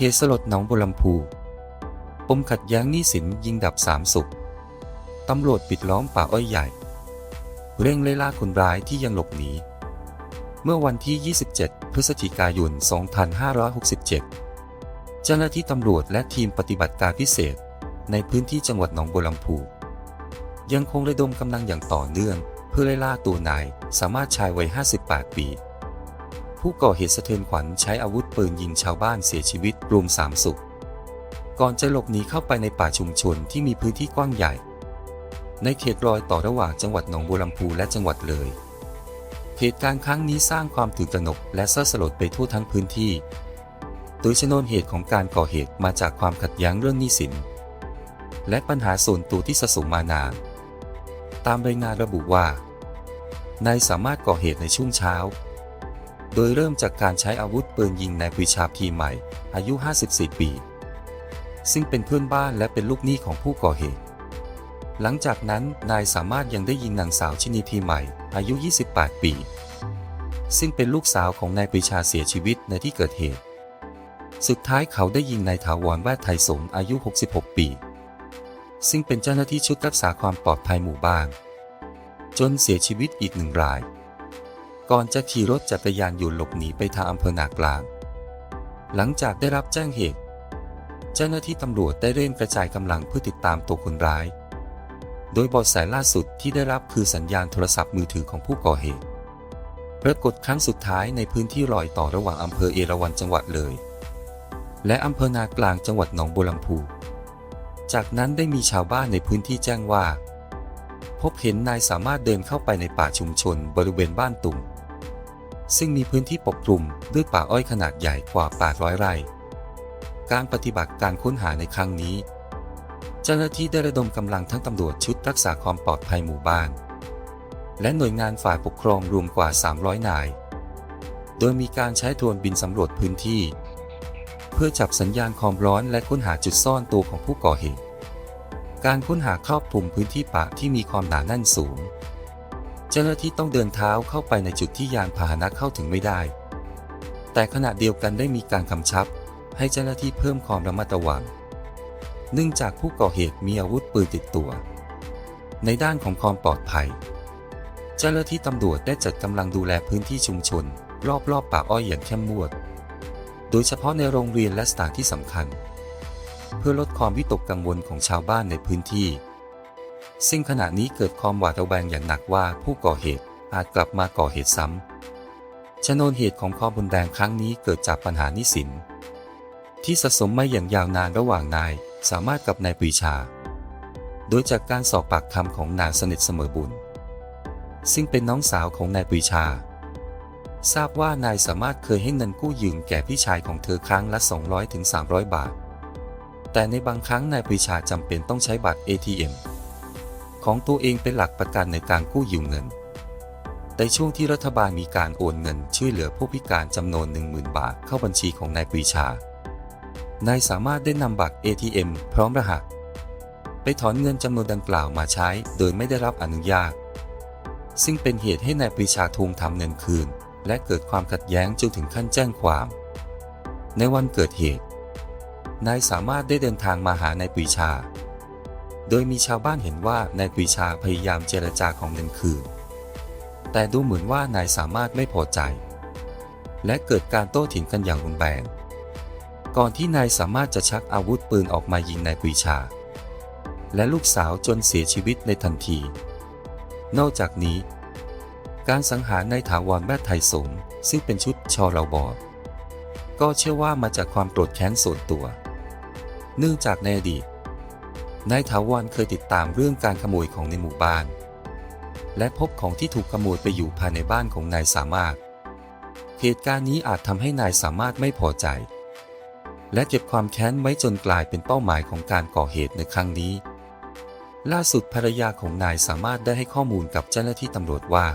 เหตุสลดหนองบัวลำพูปมขัดแย้งหนี้สินยิงดับสามศพตำรวจปิดล้อมป่าอ้อยใหญ่ เร่งไล่ล่าคนร้ายที่ยังหลบหนี เมื่อวันที่ 27 พฤศจิกายน 2567 เจ้าหน้าที่ตำรวจและทีมปฏิบัติการพิเศษ ในพื้นที่จังหวัดหนองบัวลำพู ยังคงระดมกำลังอย่างต่อเนื่อง เพื่อไล่ล่าตัวนายสามารถชายวัย 58 ปี ผู้ก่อเหตุสะเทือนขวัญใช้อาวุธปืนยิงชาวบ้านเสียชีวิตรวมสามศพก่อนจะหลบหนีเข้าไปในป่าชุมชนที่มีพื้นที่กว้างใหญ่ ในเขตรอยต่อระหว่างจังหวัดหนองบัวลำพูและจังหวัดเลย เหตุการณ์ครั้งนี้สร้างความตื่นตระหนกและเศร้าสลดไปทั่วทั้งพื้นที่ โดยชนวนเหตุของการก่อเหตุมาจากความขัดแย้งเรื่องหนี้สิน และปัญหาส่วนตัวที่สะสมมานาน ตามรายงานระบุว่า นายสามารถก่อเหตุในช่วงเช้า โดยเริ่มจากการใช้อาวุธปืนยิงนายปรีชาพีใหม่ อายุ 54 ปี ซึ่งเป็นเพื่อนบ้านและเป็นลูกหนี้ของผู้ก่อเหตุ หลังจากนั้นนายสามารถยังได้ยิงนางสาวชินีพีใหม่ อายุ 28 ปี ซึ่งเป็นลูกสาวของนายปรีชาเสียชีวิตในที่เกิดเหตุ สุดท้ายเขาได้ยิงนายถาวรแวดไทยสงอายุ 66 ปี ซึ่งเป็นเจ้าหน้าที่ชุดรักษาความปลอดภัยหมู่บ้าน จนเสียชีวิตอีกหนึ่งราย ก่อนจะขี่รถจักรยานยนต์หลบหนีไปทางอำเภอนากลาง หลังจากได้รับแจ้งเหตุ เจ้าหน้าที่ตำรวจได้เร่งกระจายกำลังเพื่อติดตามตัวคนร้าย โดยเบอดแสล่าสุดที่ได้รับคือสัญญาณโทรศัพท์มือถือของผู้ก่อเหตุปรากฏครั้งสุดท้ายในพื้นที่รอยต่อระหว่างอำเภอเอราวัณจังหวัดเลย และอำเภอนากลางจังหวัดหนองบัวลำพู จากนั้นได้มีชาวบ้านในพื้นที่แจ้งว่า พบเห็นนายสามารถเดินเข้าไปในป่าชุมชนบริเวณบ้านตุ่ม ซึ่งมีพื้นที่ปกคลุมด้วยป่าอ้อยขนาดใหญ่กว่า 800 ไร่ การปฏิบัติการค้นหาในครั้งนี้ เจ้าหน้าที่ได้ระดมกำลังทั้งตำรวจชุดรักษาความปลอดภัยหมู่บ้าน และหน่วยงานฝ่ายปกครองรวมกว่า 300 นาย โดยมีการใช้โดรนบินสำรวจพื้นที่ เพื่อจับสัญญาณความร้อนและค้นหาจุดซ่อนตัวของผู้ก่อเหตุ การค้นหาครอบคลุมพื้นที่ป่าที่มีความหนาแน่นสูง เจ้าหน้าที่ต้องเดินเท้าเข้าไปในจุดที่ยานพาหนะเข้าถึงไม่ได้ แต่ขณะเดียวกันได้มีการกำชับ ให้เจ้าหน้าที่เพิ่มความระมัดระวัง เนื่องจากผู้ก่อเหตุมีอาวุธปืนติดตัว ในด้านของความปลอดภัย เจ้าหน้าที่ตำรวจได้จัดกำลังดูแลพื้นที่ชุมชน รอบๆป่าอ้อยอย่างเข้มงวด โดยเฉพาะในโรงเรียนและสถานที่สำคัญ เพื่อลดความวิตกกังวลของชาวบ้านในพื้นที่ ซึ่งขณะนี้เกิดความหวาดระแวงอย่างหนักว่าผู้ก่อเหตุอาจกลับมาก่อเหตุซ้ำ ชนวนเหตุของความบุนแดงครั้งนี้เกิดจากปัญหานี้สิน ที่สะสมมาอย่างยาวนานระหว่างนายสามารถกับนายปรีชา โดยจากการสอบปากคำของนางสนิทเสมอบุญ ซึ่งเป็นน้องสาวของนายปรีชา ทราบว่านายสามารถเคยให้เงินกู้ยืมแก่พี่ชายของเธอครั้งละ 200-300ถึง300บาท แต่ในบางครั้งนายปรีชาจำเป็นต้องใช้บัตร ATM ของตัวเองเป็นหลักประกันในการกู้ยืมเงินแต่ช่วงที่รัฐบาลมีการโอนเงินช่วยเหลือผู้พิการจำนวน 10,000 บาทเข้าบัญชีของนายปรีชา นายสามารถได้นำบัตร ATM พร้อมรหัส ไปถอนเงินจำนวนดังกล่าวมาใช้ โดยไม่ได้รับอนุญาต ซึ่งเป็นเหตุให้นายปรีชาทวงทำเงินคืน และเกิดความขัดแย้งจนถึงขั้นแจ้งความ ในวันเกิดเหตุ นายสามารถได้เดินทางมาหานายปรีชา โดยมีชาวบ้านเห็นว่านายปรีชาพยายามเจรจาของเงินคืน แต่ดูเหมือนว่านายสามารถไม่พอใจ และเกิดการโต้เถียงกันอย่างรุนแรง ก่อนที่นายสามารถจะชักอาวุธปืนออกมายิงนายปรีชา และลูกสาวจนเสียชีวิตในทันที นอกจากนี้ การสังหารนายถาวรแม่ไทยสงซึ่งเป็นชุดชอเราบอก็เชื่อว่ามาจากความโกรธแค้นส่วนตัว เนื่องจากในอดีต นายถาวรเคยติดตามเรื่องการขโมยของในหมู่บ้าน และพบของที่ถูกขโมยไปอยู่ภายในบ้านของนายสามารถ เหตุการณ์นี้อาจทำให้นายสามารถไม่พอใจ และเก็บความแค้นไว้จนกลายเป็นเป้าหมายของการก่อเหตุในครั้งนี้ ล่าสุดภรรยาของนายสามารถได้ให้ข้อมูลกับเจ้าหน้าที่ตำรวจว่า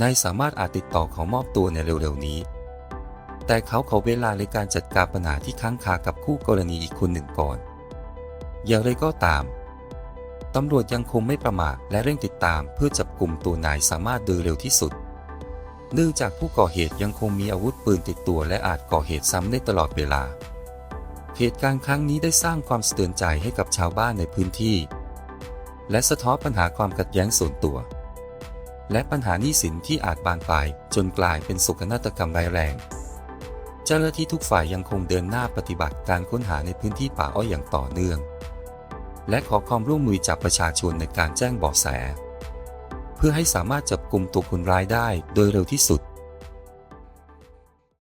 นายสามารถอาจติดต่อขอมอบตัวในเร็วๆนี้ แต่เขาขอเวลาในการจัดการปัญหาที่ค้างคากับคู่กรณีอีกคนหนึ่งก่อน อย่างไรก็ตาม ตำรวจยังคงไม่ประมาทและเร่งติดตามเพื่อจับกลุ่มตัวนายสามารถโดยเร็วที่สุด เนื่องจากผู้ก่อเหตุยังคงมีอาวุธปืนติดตัวและอาจก่อเหตุซ้ำได้ตลอดเวลา เหตุการณ์ครั้งนี้ได้สร้างความสะเทือนใจให้กับชาวบ้านในพื้นที่ และสะท้อนปัญหาความขัดแย้งส่วนตัว และปัญหาหนี้สินที่อาจบานปลายจนกลายเป็นโศกนาฏกรรมร้ายแรงเจ้าหน้าที่ทุกฝ่ายยังคงเดินหน้าปฏิบัติการค้นหาในพื้นที่ป่าอ้อยอย่างต่อเนื่อง และขอความร่วมมือจากประชาชนในการแจ้งเบาะแส เพื่อให้สามารถจับกลุ่มตัวคนร้ายได้โดยเร็วที่สุด